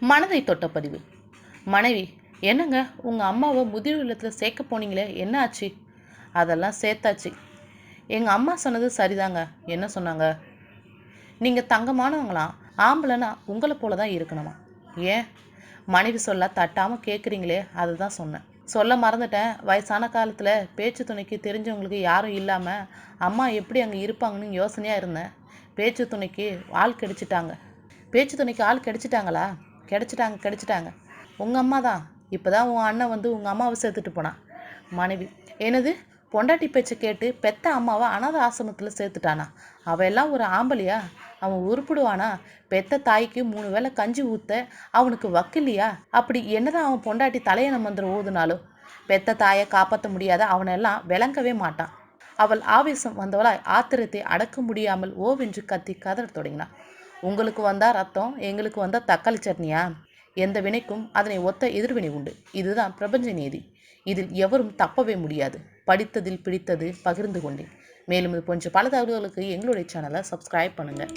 மனதை தொட்ட பதிவு. மனைவி என்னங்க? உங்கள் அம்மாவை முதிர் இல்லத்தில் சேர்க்க போனீங்களே என்ன ஆச்சு? அதெல்லாம் சேர்த்தாச்சு. எங்கள் அம்மா சொன்னது சரிதாங்க. என்ன சொன்னாங்க? நீங்கள் தங்கமானவங்களாம் ஆம்பளைனா உங்களை போல தான் இருக்கணுமா? ஏன்? மனைவி சொல்ல தட்டாமல் கேட்குறீங்களே அதுதான் சொன்னேன். சொல்ல மறந்துட்டேன். வயசான காலத்தில் பேச்சு துணைக்கு தெரிஞ்சவங்களுக்கு யாரும் இல்லாமல் அம்மா எப்படி அங்கே இருப்பாங்கன்னு யோசனையாக இருந்தேன். பேச்சு துணைக்கு ஆள் கிடைச்சிட்டாங்க. பேச்சு துணைக்கு ஆள் கிடைச்சிட்டாங்களா? கிடச்சிட்டாங்க கிடைச்சிட்டாங்க. உங்கள் அம்மா தான். இப்போ தான் உன் அண்ணன் வந்து உங்கள் அம்மாவை சேர்த்துட்டு போனான். மனைவி. என்னது? பொண்டாட்டி பேச்சை கேட்டு பெத்த அம்மாவை அனாத ஆசிரமத்தில் சேர்த்துட்டானா? அவ எல்லாம் ஒரு ஆம்பளையா? அவன் உருப்பிடுவானா? பெத்த தாய்க்கு மூணு வேளை கஞ்சி ஊத்த அவனுக்கு வக்கில்லையா அப்படி என்னதான் அவன் பொண்டாட்டி தலையண மந்திரம் ஓதுனாலும் பெத்த தாயை காப்பாற்ற முடியாத அவனெல்லாம் விளங்கவே மாட்டான். அவள் ஆவேசம் வந்தவளாய் ஆத்திரத்தை அடக்க முடியாமல் ஓவென்று கத்தி கதற தொடங்கினான். உங்களுக்கு வந்தா ரத்தம் எங்களுக்கு வந்தா தக்காளி சட்னியா? எந்த வினைக்கும் அதனை ஒத்த எதிர்வினை உண்டு. இதுதான் பிரபஞ்ச நீதி. இதில் எவரும் தப்பவே முடியாது. படித்ததில் பிடித்தது பகிர்ந்து கொண்டேன். மேலும் இது போன்ற பல தகவல்களுக்கு எங்களுடைய சேனலை சப்ஸ்கிரைப் பண்ணுங்கள்